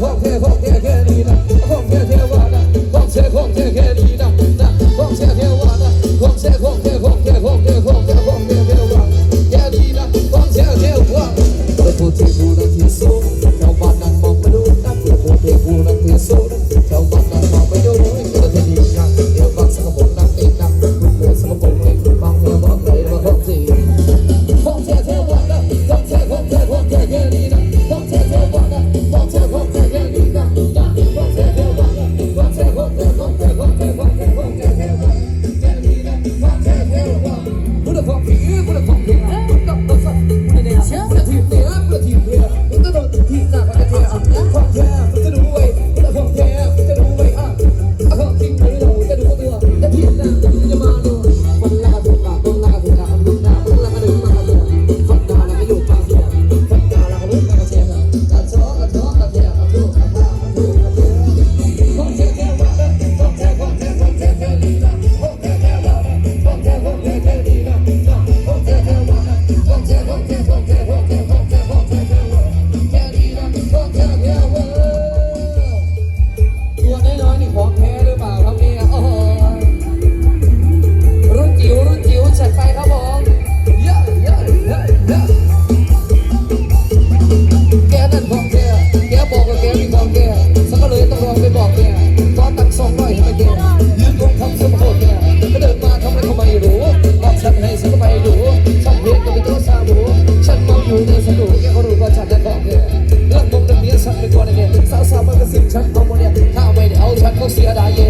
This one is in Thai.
พ่อแค่พ่อแค่ามันก็สิบฉันเอาโมเนี่ยถ้าไม่ได้เอาฉันก็เสียดายเย่ข